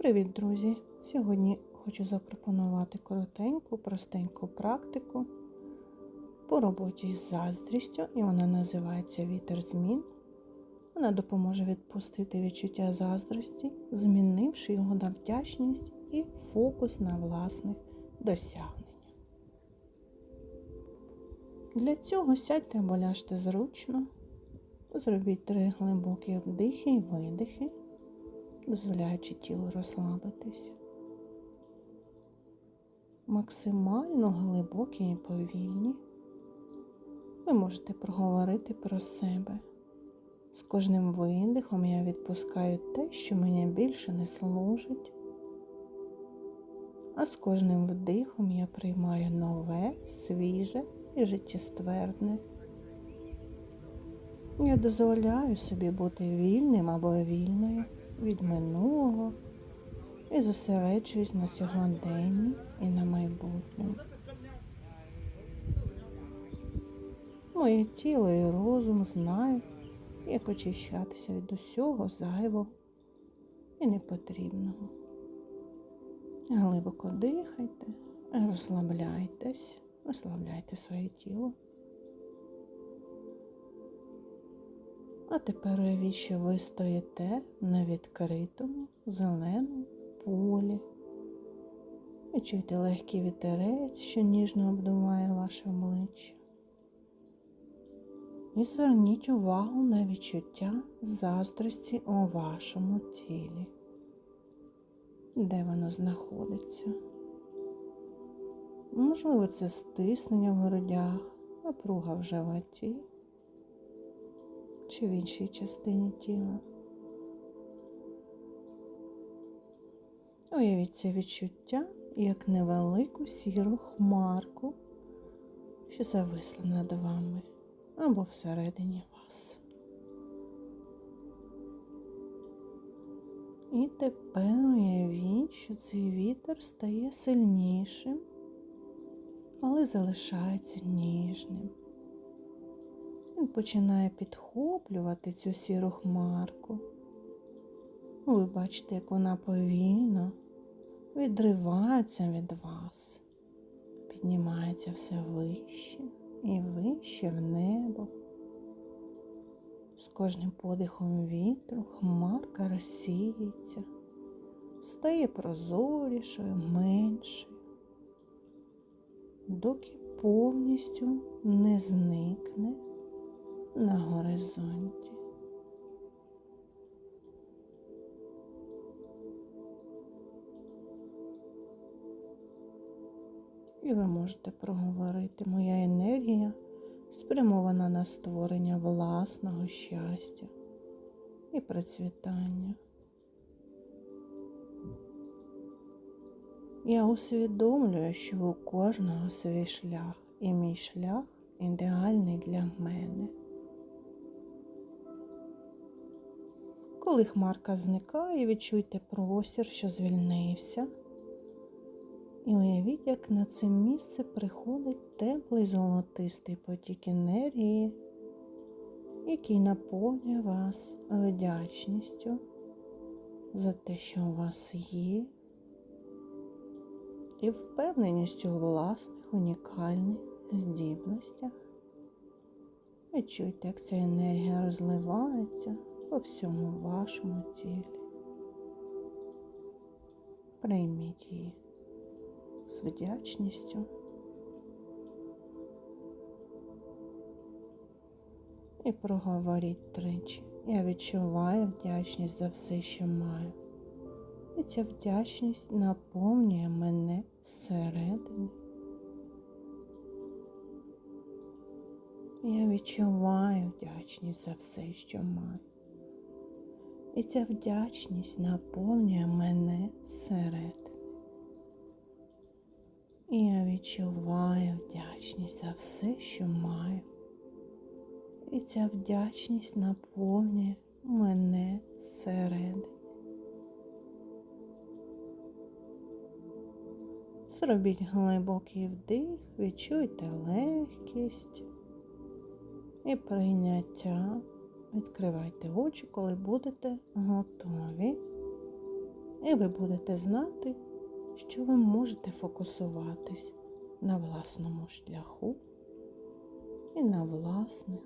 Привіт, друзі! Сьогодні хочу запропонувати коротеньку, простеньку практику по роботі з заздрістю, і вона називається Вітер змін. Вона допоможе відпустити відчуття заздрості, змінивши його на вдячність і фокус на власних досягненнях. Для цього сядьте або ляжте зручно, зробіть три глибокі вдихи і видихи дозволяючи тілу розслабитися. Максимально глибокі і повільні. Ви можете проговорити про себе. З кожним видихом я відпускаю те, що мені більше не служить. А з кожним вдихом я приймаю нове, свіже і життєствердне. Я дозволяю собі бути вільним або вільною від минулого і зосереджуюсь на сьогоденні і на майбутньому. Моє тіло і розум знають, як очищатися від усього зайвого і непотрібного. Глибоко дихайте, розслабляйтесь, розслабляйте своє тіло. А тепер уявіть, що ви стоїте на відкритому зеленому полі. І чуєте легкий вітерець, що ніжно обдуває ваше обличчя. І зверніть увагу на відчуття заздрості у вашому тілі, де воно знаходиться. Можливо, це стиснення в грудях, напруга в животі чи в іншій частині тіла. Уявіть це відчуття як невелику сіру хмарку, що зависла над вами або всередині вас. І тепер уявіть, що цей вітер стає сильнішим, але залишається ніжним. Він починає підхоплювати цю сіру хмарку. Ви бачите, як вона повільно відривається від вас, піднімається все вище і вище в небо. З кожним подихом вітру хмарка розсіється, стає прозорішою, меншою, доки повністю не зникне на горизонті. І ви можете проговорити, моя енергія спрямована на створення власного щастя і процвітання. Я усвідомлюю, що у кожного свій шлях, і мій шлях ідеальний для мене. Коли хмарка зникає, відчуйте простір, що звільнився. І уявіть, як на це місце приходить теплий золотистий потік енергії, який наповнює вас вдячністю за те, що у вас є, і впевненістю у власних унікальних здібностях. Відчуйте, як ця енергія розливається по всьому вашому тілі. Прийміть її з вдячністю. І проговоріть тричі. Я відчуваю вдячність за все, що маю. І ця вдячність наповнює мене зсередини. Я відчуваю вдячність за все, що маю. І ця вдячність наповнює мене зсередини. І я відчуваю вдячність за все, що маю. І ця вдячність наповнює мене зсередини. Зробіть глибокий вдих, відчуйте легкість і прийняття. Відкривайте очі, коли будете готові. І ви будете знати, що ви можете фокусуватись на власному шляху і на власних